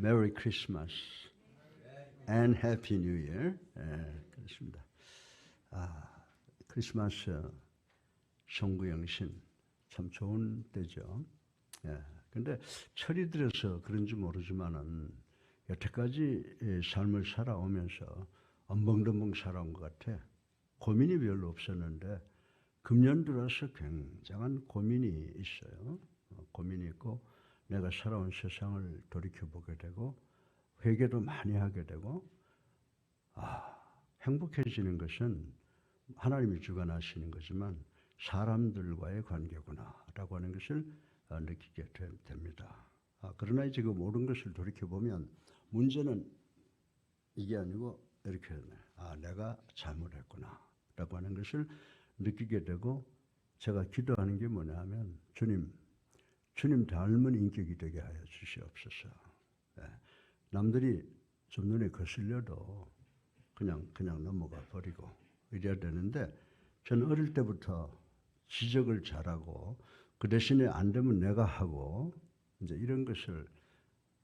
메리 크리스마스 and 해피 뉴 이어. 예, 그렇습니다. 아, 크리스마스 성구영신 참 좋은 때죠. 예. 근데 철이 들어서 그런지 모르지만은 여태까지 이 삶을 살아오면서 엄벙덤벙 살아온 것 같아. 고민이 별로 없었는데 금년 들어서 굉장한 고민이 있어요. 어, 고민이 있고 내가 살아온 세상을 돌이켜 보게 되고 회개도 많이 하게 되고 아 행복해지는 것은 하나님이 주관하시는 거지만 사람들과의 관계구나라고 하는 것을 어, 느끼게 되- 됩니다. 아, 그러나 이제 그 모든 것을 돌이켜 보면 문제는 이게 아니고 이렇게 되네. 아 내가 잘못했구나 라고 하는 것을 느끼게 되고 제가 기도하는 게 뭐냐 하면 주님 주님 닮은 인격이 되게 하여 주시옵소서. 예. 남들이 좀 눈에 거슬려도 그냥 그냥 넘어가 버리고 이래야 되는데 저는 어릴 때부터 지적을 잘하고 그 대신에 안 되면 내가 하고 이제 이런 것을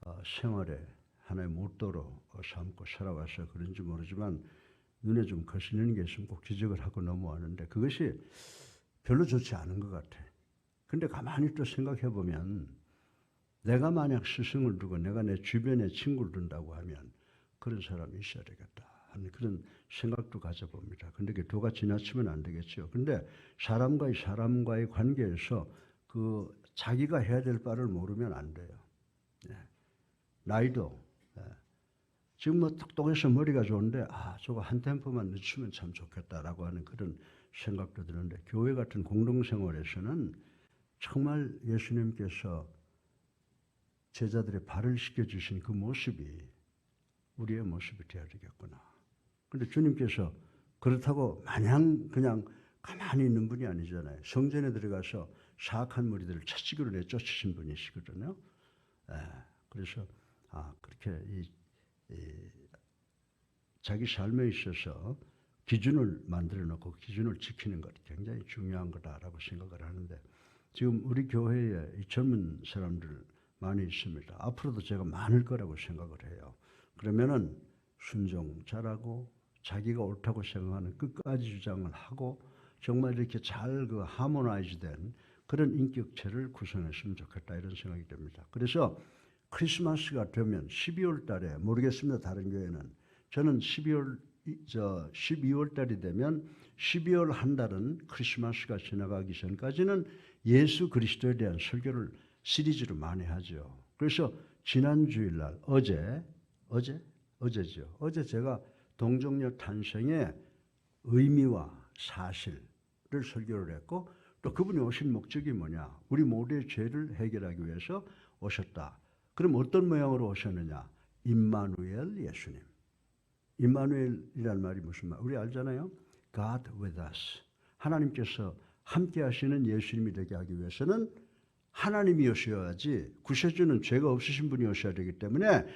어, 생활에 하나의 모토로 어, 삼고 살아와서 그런지 모르지만 눈에 좀 거슬리는 게 있으면 꼭 지적을 하고 넘어가는데 그것이 별로 좋지 않은 것 같아. 근데 가만히 또 생각해 보면 내가 만약 스승을 두고 내가 내 주변에 친구를 둔다고 하면 그런 사람이 있어야 되겠다 하는 그런 생각도 가져봅니다. 근데 그 도가 지나치면 안 되겠죠. 근데 사람과의 사람과의 관계에서 그 자기가 해야 될 바를 모르면 안 돼요. 예. 나이도 예. 지금 뭐 똑똑해서 머리가 좋은데 아 저거 한 템포만 늦추면 참 좋겠다라고 하는 그런 생각도 드는데 교회 같은 공동생활에서는 정말 예수님께서 제자들의 발을 씻겨주신 그 모습이 우리의 모습이 되어야 되겠구나. 근데 주님께서 그렇다고 마냥 그냥 가만히 있는 분이 아니잖아요. 성전에 들어가서 사악한 무리들을 채찍으로 내쫓으신 분이시거든요. 예, 그래서 아 그렇게 이, 이 자기 삶에 있어서 기준을 만들어 놓고 기준을 지키는 것이 굉장히 중요한 거다라고 생각을 하는데 지금 우리 교회에 이 젊은 사람들 많이 있습니다. 앞으로도 제가 많을 거라고 생각을 해요. 그러면은 순종 잘하고 자기가 옳다고 생각하는 끝까지 주장을 하고 정말 이렇게 잘 그 하모나이즈 된 그런 인격체를 구성했으면 좋겠다 이런 생각이 듭니다. 그래서 크리스마스가 되면 12월 달에 모르겠습니다. 다른 교회는 저는 12월 이- 저 12월 달이 되면 12월 한 달은 크리스마스가 지나가기 전까지는 예수 그리스도에 대한 설교를 시리즈로 많이 하죠. 그래서 지난 주일날 어제 어제 어제죠. 어제 제가 동정녀 탄생의 의미와 사실을 설교를 했고 또 그분이 오신 목적이 뭐냐? 우리 모두의 죄를 해결하기 위해서 오셨다. 그럼 어떤 모양으로 오셨느냐? 임마누엘 예수님. 임마누엘이란 말이 무슨 말? 우리 알잖아요. God with us. 하나님께서 함께 하시는 예수님이 되게 하기 위해서는 하나님이 오셔야지 구세주는 죄가 없으신 분이 오셔야 되기 때문에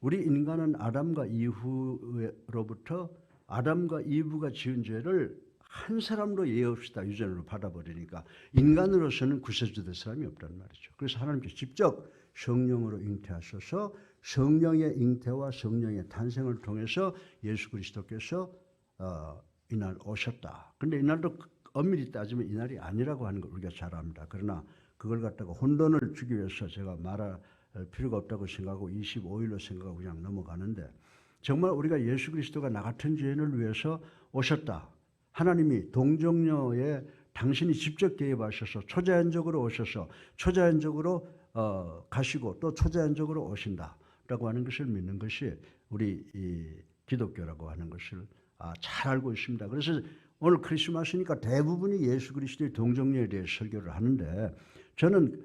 우리 인간은 아담과 이후로부터 아담과 이브가 지은 죄를 한 사람도 예외 없이 다 유전으로 받아버리니까 인간으로서는 구세주 될 사람이 없단 말이죠. 그래서 하나님께서 직접 성령으로 잉태하셔서 성령의 잉태와 성령의 탄생을 통해서 예수 그리스도께서 어, 이날 오셨다. 근데 이날도 엄밀히 따지면 이날이 아니라고 하는 걸 우리가 잘 압니다. 그러나 그걸 갖다가 혼돈을 주기 위해서 제가 말할 필요가 없다고 생각하고 25일로 생각하고 그냥 넘어가는데 정말 우리가 예수 그리스도가 나 같은 죄인을 위해서 오셨다. 하나님이 동정녀에 당신이 직접 개입하셔서 초자연적으로 오셔서 초자연적으로 어, 가시고 또 초자연적으로 오신다라고 하는 것을 믿는 것이 우리 이 기독교라고 하는 것을 아, 잘 알고 있습니다. 그래서 오늘 크리스마스니까 대부분이 예수 그리스도의 동정녀에 대해 설교를 하는데 저는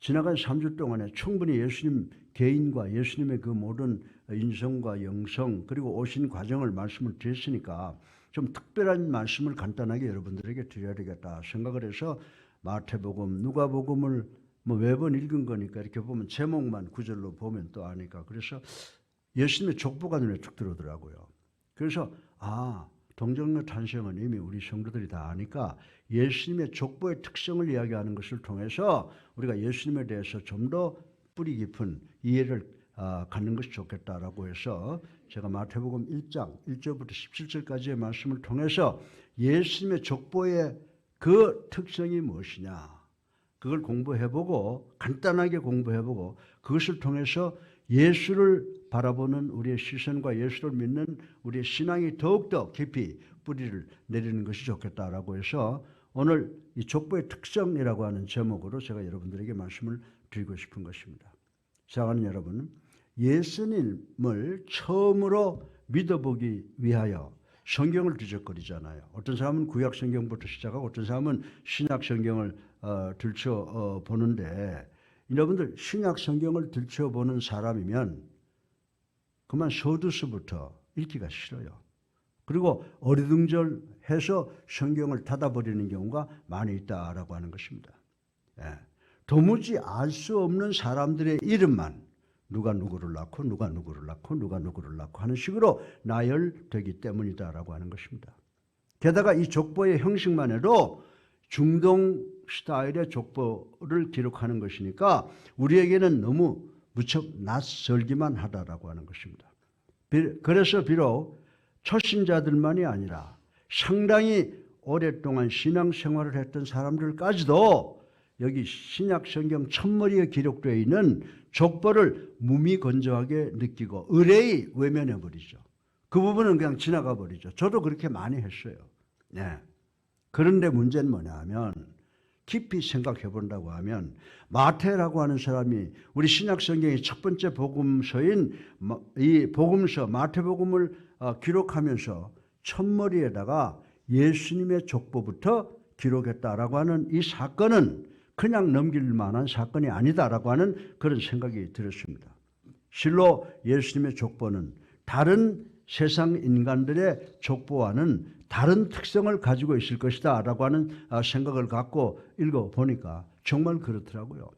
지나간 3주 동안에 충분히 예수님 개인과 예수님의 그 모든 인성과 영성 그리고 오신 과정을 말씀을 드렸으니까 좀 특별한 말씀을 간단하게 여러분들에게 드려야 되겠다 생각을 해서 마태복음, 누가복음을 뭐 매번 읽은 거니까 이렇게 보면 제목만 구절로 보면 또 아니까 그래서 예수님의 족보가 눈에 툭 들어오더라고요. 그래서 아 동정녀 탄생은 이미 우리 성도들이 다 아니까 예수님의 족보의 특성을 이야기하는 것을 통해서 우리가 예수님에 대해서 좀 더 뿌리 깊은 이해를 아, 갖는 것이 좋겠다라고 해서 제가 마태복음 1장 1절부터 17절까지의 말씀을 통해서 예수님의 족보의 그 특성이 무엇이냐 그걸 공부해보고 간단하게 공부해보고 그것을 통해서 예수를 바라보는 우리의 시선과 예수를 믿는 우리의 신앙이 더욱더 깊이 뿌리를 내리는 것이 좋겠다라고 해서 오늘 이 족보의 특성이라고 하는 제목으로 제가 여러분들에게 말씀을 드리고 싶은 것입니다. 사랑하는 여러분, 예수님을 처음으로 믿어보기 위하여 성경을 뒤적거리잖아요. 어떤 사람은 구약 성경부터 시작하고 어떤 사람은 신약 성경을 어, 들춰 어, 보는데 여러분들 신약 성경을 들춰 보는 사람이면 그만 서두서부터 읽기가 싫어요. 그리고 어리둥절해서 성경을 닫아버리는 경우가 많이 있다라고 하는 것입니다. 예. 도무지 알 수 없는 사람들의 이름만 누가 누구를 낳고 누가 누구를 낳고 누가 누구를 낳고 하는 식으로 나열되기 때문이다라고 하는 것입니다. 게다가 이 족보의 형식만 해도 중동 스타일의 족보를 기록하는 것이니까 우리에게는 너무 무척 낯설기만 하다라고 하는 것입니다. 비- 그래서 비록 초신자들만이 아니라 상당히 오랫동안 신앙생활을 했던 사람들까지도 여기 신약 성경 첫머리에 기록되어 있는 족보를 무미건조하게 느끼고 의뢰히 외면해 버리죠. 그 부분은 그냥 지나가 버리죠. 저도 그렇게 많이 했어요. 네. 그런데 문제는 뭐냐 하면 깊이 생각해 본다고 하면 마태라고 하는 사람이 우리 신약 성경의 첫 번째 복음서인 마- 이 복음서 마태복음을 어, 기록하면서 첫머리에다가 예수님의 족보부터 기록했다라고 하는 이 사건은 그냥 넘길 만한 사건이 아니다라고 하는 그런 생각이 들었습니다. 실로 예수님의 족보는 다른 세상 인간들의 족보와는 다른 특성을 가지고 있을 것이다 라고 하는 아, 생각을 갖고 읽어 보니까 정말 그렇더라고요.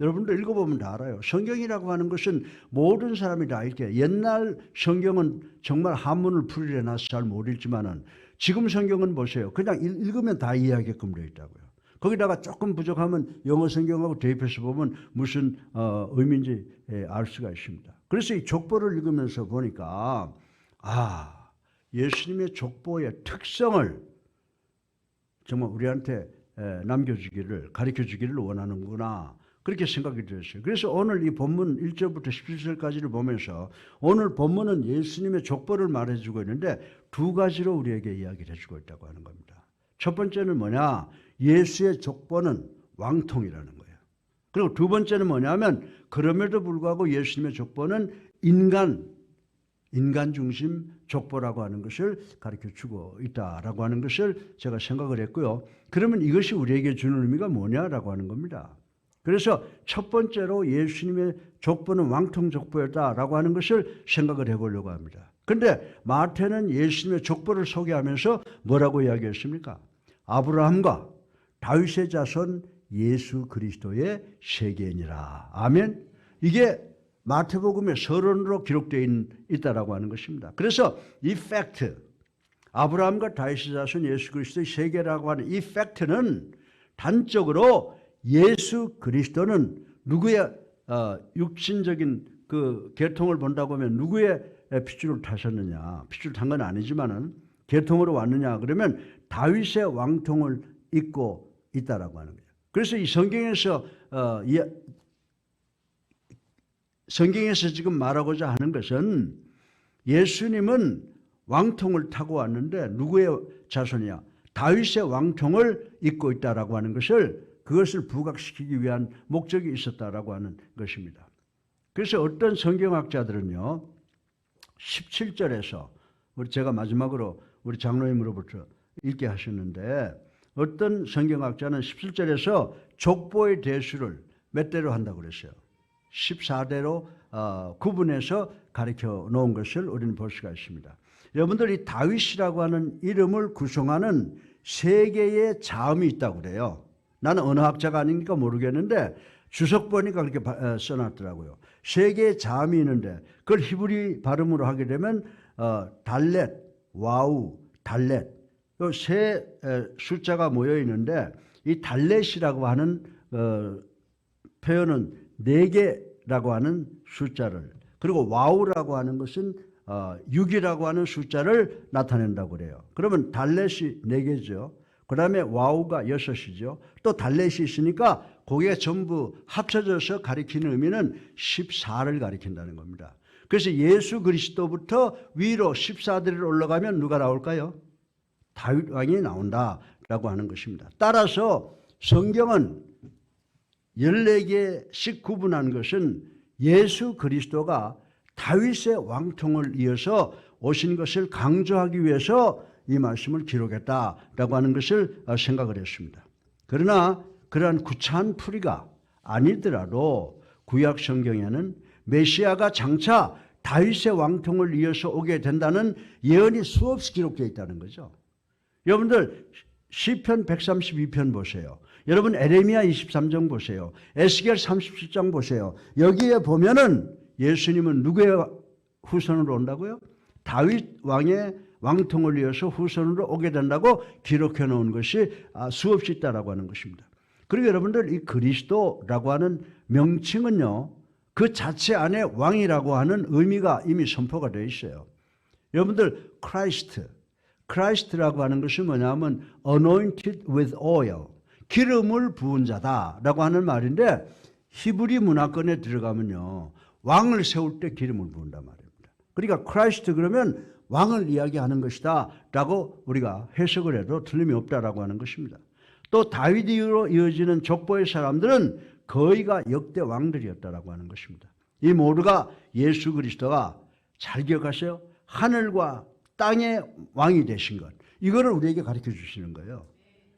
여러분도 읽어보면 다 알아요. 성경이라고 하는 것은 모든 사람이 다 읽게. 옛날 성경은 정말 한문을 풀이해놔서 잘 못 읽지만은 지금 성경은 보세요. 그냥 읽- 읽으면 다 이해하게끔 되어 있다고요. 거기다가 조금 부족하면 영어 성경하고 대입해서 보면 무슨 어, 의미인지 예, 알 수가 있습니다. 그래서 이 족보를 읽으면서 보니까 아 예수님의 족보의 특성을 정말 우리한테 에, 남겨주기를 가르쳐주기를 원하는구나 그렇게 생각이 들었어요. 그래서 오늘 이 본문 1절부터 17절까지를 보면서 오늘 본문은 예수님의 족보를 말해주고 있는데 두 가지로 우리에게 이야기를 해주고 있다고 하는 겁니다. 첫 번째는 뭐냐? 예수의 족보는 왕통이라는 거예요. 그리고 두 번째는 뭐냐면 그럼에도 불구하고 예수님의 족보는 인간 인간 중심 족보라고 하는 것을 가르쳐 주고 있다라고 하는 것을 제가 생각을 했고요. 그러면 이것이 우리에게 주는 의미가 뭐냐라고 하는 겁니다. 그래서 첫 번째로 예수님의 족보는 왕통 족보였다라고 하는 것을 생각을 해보려고 합니다. 근데 마태는 예수님의 족보를 소개하면서 뭐라고 이야기했습니까? 아브라함과 다윗의 자손 예수 그리스도의 세계니라. 아멘. 이게 마태복음의 서론으로 기록되어 있- 있다라고 하는 것입니다. 그래서 이 팩트, 아브라함과 다윗의 자손 예수 그리스도의 세계라고 하는 이 팩트는 단적으로 예수 그리스도는 누구의 어, 육신적인 그 계통을 본다고 하면 누구의 핏줄을 타셨느냐? 핏줄 탄 건 아니지만은 계통으로 왔느냐? 그러면 다윗의 왕통을 잇고 있다라고 하는 거예요. 그래서 이 성경에서 어, 이, 성경에서 지금 말하고자 하는 것은 예수님은 왕통을 타고 왔는데 누구의 자손이야? 다윗의 왕통을 잇고 있다라고 하는 것을 그것을 부각시키기 위한 목적이 있었다라고 하는 것입니다. 그래서 어떤 성경학자들은요, 17절에서 우리 제가 마지막으로 우리 장로님으로부터 읽게 하셨는데 어떤 성경학자는 17절에서 족보의 대수를 몇 대로 한다고 그랬어요. 14대로 어, 구분해서 가르쳐 놓은 것을 우리는 볼 수가 있습니다. 여러분들 이 다윗이라고 하는 이름을 구성하는 세 개의 자음이 있다고 그래요. 나는 언어학자가 아니니까 모르겠는데 주석 보니까 그렇게 바- 어, 써놨더라고요. 세 개의 자음이 있는데 그걸 히브리 발음으로 하게 되면 어, 달렛, 와우, 달렛 이세 숫자가 모여 있는데 이 달렛이라고 하는 어, 표현은 네 개라고 하는 숫자를 그리고 와우라고 하는 것은 어, 6이라고 하는 숫자를 나타낸다고 그래요. 그러면 달렛이 4개죠. 그 다음에 와우가 6이죠. 또 달렛이 있으니까 그게 전부 합쳐져서 가리키는 의미는 14를 가리킨다는 겁니다. 그래서 예수 그리스도부터 위로 14대를 올라가면 누가 나올까요? 다윗 왕이 나온다라고 하는 것입니다. 따라서 성경은 14개씩 구분한 것은 예수 그리스도가 다윗의 왕통을 이어서 오신 것을 강조하기 위해서 이 말씀을 기록했다라고 하는 것을 생각을 했습니다. 그러나 그러한 구차한 풀이가 아니더라도 구약 성경에는 메시아가 장차 다윗의 왕통을 이어서 오게 된다는 예언이 수없이 기록되어 있다는 거죠. 여러분들 시편 132편 보세요. 여러분 에레미야 23장 보세요. 에스겔 37장 보세요. 여기에 보면은 예수님은 누구의 후손으로 온다고요? 다윗 왕의 왕통을 이어서 후손으로 오게 된다고 기록해 놓은 것이 아, 수없이 있다라고 하는 것입니다. 그리고 여러분들 이 그리스도라고 하는 명칭은요. 그 자체 안에 왕이라고 하는 의미가 이미 선포가 되어 있어요. 여러분들 크라이스트 크라이스트라고 하는 것이 뭐냐면 anointed with oil 기름을 부은 자다라고 하는 말인데 히브리 문화권에 들어가면요 왕을 세울 때 기름을 부은단 말입니다. 그러니까 크라이스트 그러면 왕을 이야기하는 것이다 라고 우리가 해석을 해도 틀림이 없다라고 하는 것입니다. 또 다윗으로 이어지는 족보의 사람들은 거의가 역대 왕들이었다라고 하는 것입니다. 이 모두가 예수 그리스도가 잘 기억하세요. 하늘과 땅의 왕이 되신 것. 이거를 우리에게 가르쳐 주시는 거예요.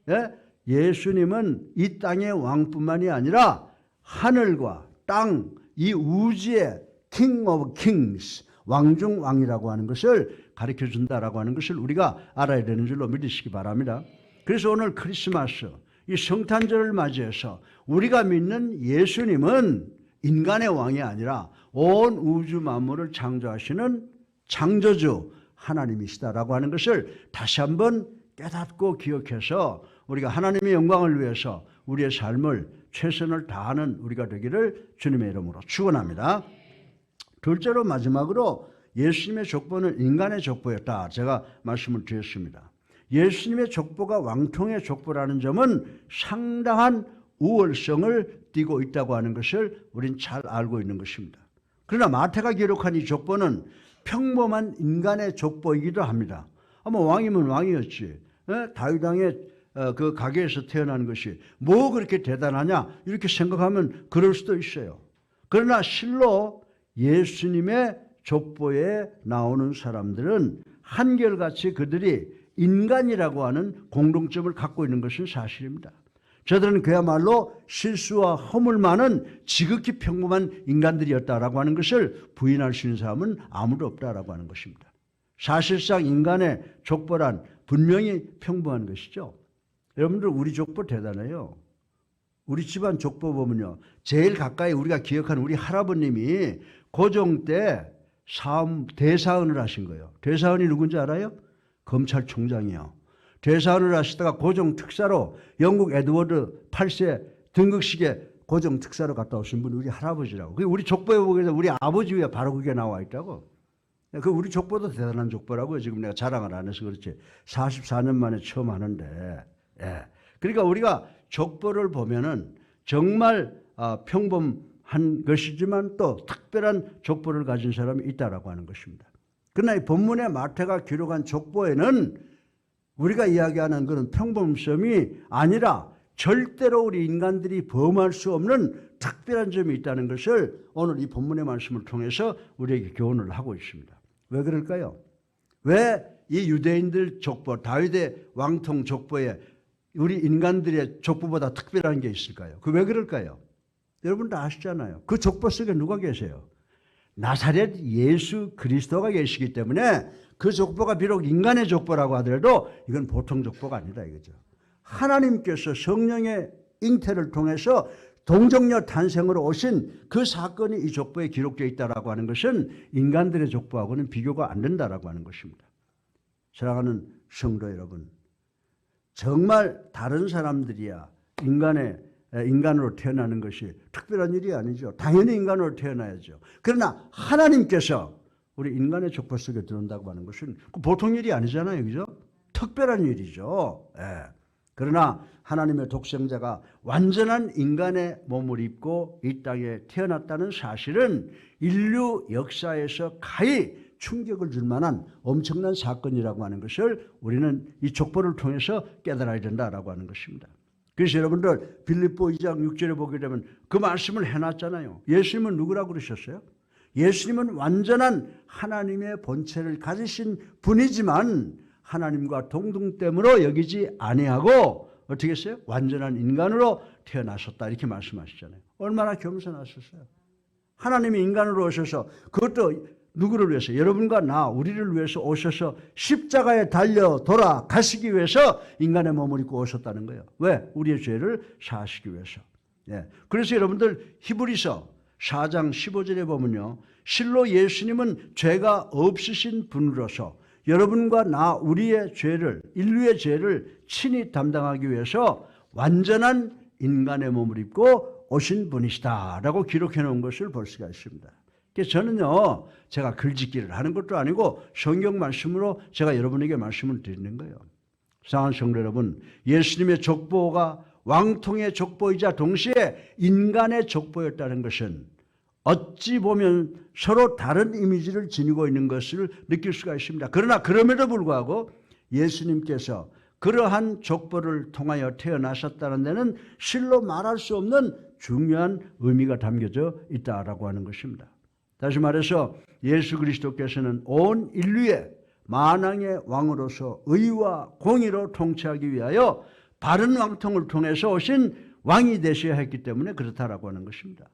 예? 예수님은 이 땅의 왕뿐만이 아니라 하늘과 땅, 이 우주의 King of Kings, 왕중 왕이라고 하는 것을 가르쳐 준다라고 하는 것을 우리가 알아야 되는 줄로 믿으시기 바랍니다. 그래서 오늘 크리스마스 이 성탄절을 맞이해서 우리가 믿는 예수님은 인간의 왕이 아니라 온 우주 만물을 창조하시는 창조주 하나님이시다라고 하는 것을 다시 한번 깨닫고 기억해서 우리가 하나님의 영광을 위해서 우리의 삶을 최선을 다하는 우리가 되기를 주님의 이름으로 축원합니다. 둘째로 마지막으로 예수님의 족보는 인간의 족보였다. 제가 말씀을 드렸습니다. 예수님의 족보가 왕통의 족보라는 점은 상당한 우월성을 띠고 있다고 하는 것을 우린 잘 알고 있는 것입니다. 그러나 마태가 기록한 이 족보는 평범한 인간의 족보이기도 합니다. 아마 왕이면 왕이었지. 어, 그 가게에서 태어난 것이 뭐 그렇게 대단하냐 이렇게 생각하면 그럴 수도 있어요. 그러나 실로 예수님의 족보에 나오는 사람들은 한결같이 그들이 인간이라고 하는 공동점을 갖고 있는 것은 사실입니다. 저들은 그야말로 실수와 허물 많은 지극히 평범한 인간들이었다라고 하는 것을 부인할 수 있는 사람은 아무도 없다라고 하는 것입니다. 사실상 인간의 족보란 분명히 평범한 것이죠. 여러분들 우리 족보 대단해요. 우리 집안 족보 보면요. 제일 가까이 우리가 기억하는 우리 할아버님이 고종 때 사업 대사원을 하신 거예요. 대사원이 누군지 알아요? 검찰총장이요. 대사원을 하시다가 고종 특사로 영국 에드워드 8세 등극식에 고종 특사로 갔다 오신 분이 우리 할아버지라고. 그 우리 족보에 보게 우리 아버지 위에 바로 그게 나와 있다고. 그 우리 족보도 대단한 족보라고요. 지금 내가 자랑을 안 해서 그렇지. 44년 만에 처음 하는데. 예. 그러니까 우리가 족보를 보면은 정말 아, 평범한 것이지만 또 특별한 족보를 가진 사람이 있다라고 하는 것입니다. 그러나 이 본문의 마태가 기록한 족보에는 우리가 이야기하는 그런 평범성이 아니라 절대로 우리 인간들이 범할 수 없는 특별한 점이 있다는 것을 오늘 이 본문의 말씀을 통해서 우리에게 교훈을 하고 있습니다. 왜 그럴까요? 왜 이 유대인들 족보, 다윗의 왕통 족보에 우리 인간들의 족보보다 특별한 게 있을까요? 그 왜 그럴까요? 여러분 다 아시잖아요. 그 족보 속에 누가 계세요? 나사렛 예수 그리스도가 계시기 때문에 그 족보가 비록 인간의 족보라고 하더라도 이건 보통 족보가 아니다 이거죠. 하나님께서 성령의 잉태를 통해서 동정녀 탄생으로 오신 그 사건이 이 족보에 기록되어 있다라고 하는 것은 인간들의 족보하고는 비교가 안 된다라고 하는 것입니다. 사랑하는 성도 여러분, 정말 다른 사람들이야 인간의 인간으로 태어나는 것이 특별한 일이 아니죠. 당연히 인간으로 태어나야죠. 그러나 하나님께서 우리 인간의 족보 속에 들어온다고 하는 것은 그 보통 일이 아니잖아요. 그죠? 특별한 일이죠. 예. 그러나 하나님의 독생자가 완전한 인간의 몸을 입고 이 땅에 태어났다는 사실은 인류 역사에서 가히 충격을 줄 만한 엄청난 사건이라고 하는 것을 우리는 이 족보를 통해서 깨달아야 된다라고 하는 것입니다. 그래서 여러분들 빌립보 2장 6절에 보게 되면 그 말씀을 해놨잖아요. 예수님은 누구라고 그러셨어요? 예수님은 완전한 하나님의 본체를 가지신 분이지만 하나님과 동등됨으로 여기지 아니하고 어떻게 했어요? 완전한 인간으로 태어나셨다 이렇게 말씀하시잖아요. 얼마나 겸손하셨어요. 하나님이 인간으로 오셔서 그것도 누구를 위해서 여러분과 나 우리를 위해서 오셔서 십자가에 달려 돌아 가시기 위해서 인간의 몸을 입고 오셨다는 거예요. 왜? 우리의 죄를 사하시기 위해서. 예. 그래서 여러분들 히브리서 4장 15절에 보면요. 실로 예수님은 죄가 없으신 분으로서 여러분과 나 우리의 죄를 인류의 죄를 친히 담당하기 위해서 완전한 인간의 몸을 입고 오신 분이시다라고 기록해 놓은 것을 볼 수가 있습니다. 그래서 저는요, 제가 글짓기를 하는 것도 아니고 성경 말씀으로 제가 여러분에게 말씀을 드리는 거예요. 사랑하는 성도 여러분, 예수님의 족보가 왕통의 족보이자 동시에 인간의 족보였다는 것은 어찌 보면 서로 다른 이미지를 지니고 있는 것을 느낄 수가 있습니다. 그러나 그럼에도 불구하고 예수님께서 그러한 족보를 통하여 태어나셨다는 데는 실로 말할 수 없는 중요한 의미가 담겨져 있다라고 하는 것입니다. 다시 말해서 예수 그리스도께서는 온 인류의 만왕의 왕으로서 의와 공의로 통치하기 위하여 바른 왕통을 통해서 오신 왕이 되셔야 했기 때문에 그렇다라고 하는 것입니다.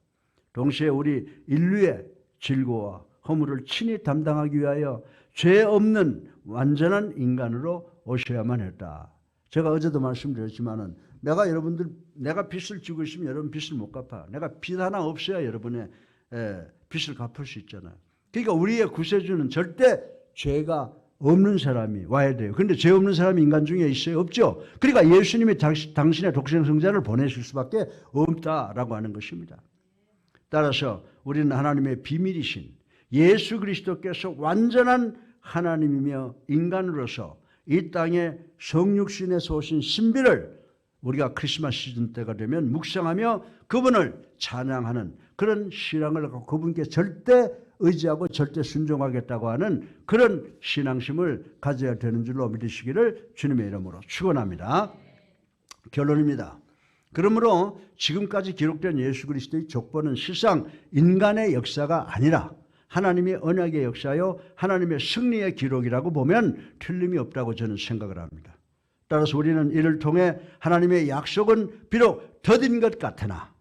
동시에 우리 인류의 질고와 허물을 친히 담당하기 위하여 죄 없는 완전한 인간으로 오셔야만 했다. 제가 어제도 말씀드렸지만은 내가 여러분들 내가 빚을 지고 있으면 여러분 빚을 못 갚아. 내가 빚 하나 없어야 여러분의 에, 빚을 갚을 수 있잖아요. 그러니까 우리의 구세주는 절대 죄가 없는 사람이 와야 돼요. 그런데 죄 없는 사람이 인간 중에 있어요? 없죠. 그러니까 예수님이 당신 의 독생 성자를 보내실 수밖에 없다라고 하는 것입니다. 따라서 우리는 하나님의 비밀이신 예수 그리스도께서 완전한 하나님이며 인간으로서 이 땅에 성육신에서 오신 신비를 우리가 크리스마스 시즌 때가 되면 묵상하며 그분을 찬양하는 그런 신앙을 갖고 그분께 절대 의지하고 절대 순종하겠다고 하는 그런 신앙심을 가져야 되는 줄로 믿으시기를 주님의 이름으로 축원합니다. 결론입니다. 그러므로 지금까지 기록된 예수 그리스도의 족보는 실상 인간의 역사가 아니라 하나님의 언약의 역사요 하나님의 승리의 기록이라고 보면 틀림이 없다고 저는 생각을 합니다. 따라서 우리는 이를 통해 하나님의 약속은 비록 더딘 것 같으나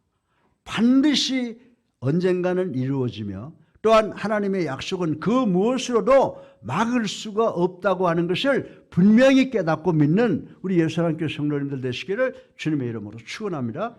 반드시 언젠가는 이루어지며 또한 하나님의 약속은 그 무엇으로도 막을 수가 없다고 하는 것을 분명히 깨닫고 믿는 우리 예수님께 성도님들 되시기를 주님의 이름으로 축원합니다.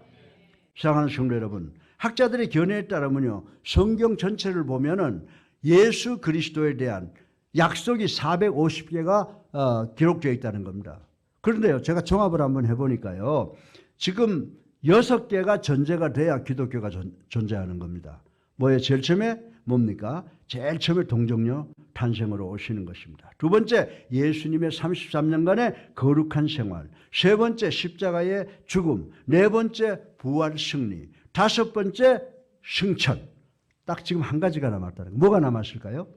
사랑하는 성도 여러분, 학자들의 견해에 따르면요, 성경 전체를 보면은 예수 그리스도에 대한 약속이 450개가 어, 기록되어 있다는 겁니다. 그런데요, 제가 종합을 한번 해보니까요, 지금 여섯 개가 전제가 돼야 기독교가 전, 존재하는 겁니다. 뭐에 제일 처음에 뭡니까? 제일 처음에 동정녀 탄생으로 오시는 것입니다. 두 번째, 예수님의 33년간의 거룩한 생활. 세 번째, 십자가의 죽음. 네 번째, 부활 승리. 다섯 번째, 승천. 딱 지금 한 가지가 남았다는 거. 뭐가 남았을까요?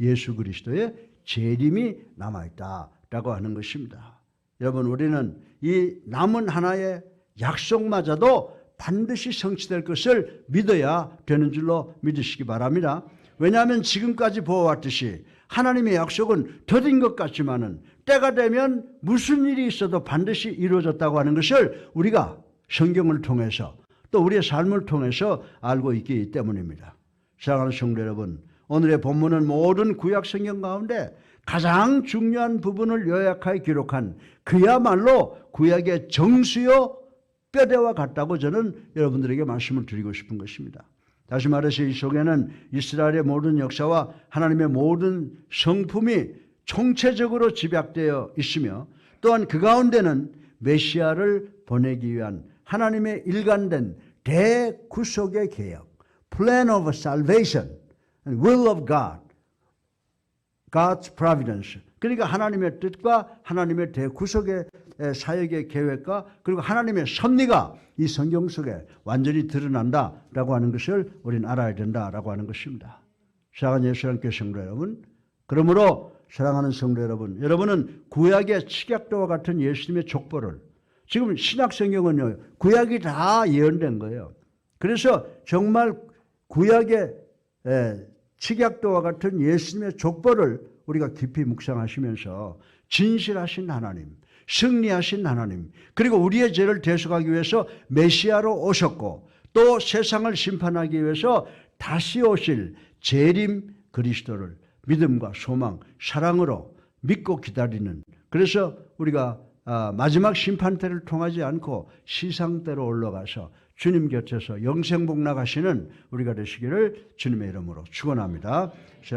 예수 그리스도의 재림이 남아있다라고 하는 것입니다. 여러분, 우리는 이 남은 하나의 약속마저도 반드시 성취될 것을 믿어야 되는 줄로 믿으시기 바랍니다. 왜냐하면 지금까지 보아왔듯이 하나님의 약속은 더딘 것 같지만은 때가 되면 무슨 일이 있어도 반드시 이루어졌다고 하는 것을 우리가 성경을 통해서 또 우리의 삶을 통해서 알고 있기 때문입니다. 사랑하는 성도 여러분, 오늘의 본문은 모든 구약 성경 가운데 가장 중요한 부분을 요약하여 기록한 그야말로 구약의 정수요 뼈대와 같다고 저는 여러분들에게 말씀을 드리고 싶은 것입니다. 다시 말해서 이 속에는 이스라엘의 모든 역사와 하나님의 모든 성품이 총체적으로 집약되어 있으며 또한 그 가운데는 메시아를 보내기 위한 하나님의 일관된 대구속의 개혁, plan of salvation, will of God, God's providence. 그러니까 하나님의 뜻과 하나님의 대구속의 에, 사역의 계획과 그리고 하나님의 섭리가 이 성경 속에 완전히 드러난다라고 하는 것을 우리는 알아야 된다라고 하는 것입니다. 사랑하는 예수님께 성도 여러분, 그러므로 사랑하는 성도 여러분, 여러분은 구약의 칙약도와 같은 예수님의 족보를 지금 신약 성경은요 구약이 다 예언된 거예요. 그래서 정말 구약의 에, 칙약도와 같은 예수님의 족보를 우리가 깊이 묵상하시면서 진실하신 하나님, 승리하신 하나님, 그리고 우리의 죄를 대속하기 위해서 메시아로 오셨고 또 세상을 심판하기 위해서 다시 오실 재림 그리스도를 믿음과 소망, 사랑으로 믿고 기다리는 그래서 우리가 아, 마지막 심판 때를 통하지 않고 시상 때로 올라가서 주님 곁에서 영생 복락하시는 우리가 되시기를 주님의 이름으로 축원합니다.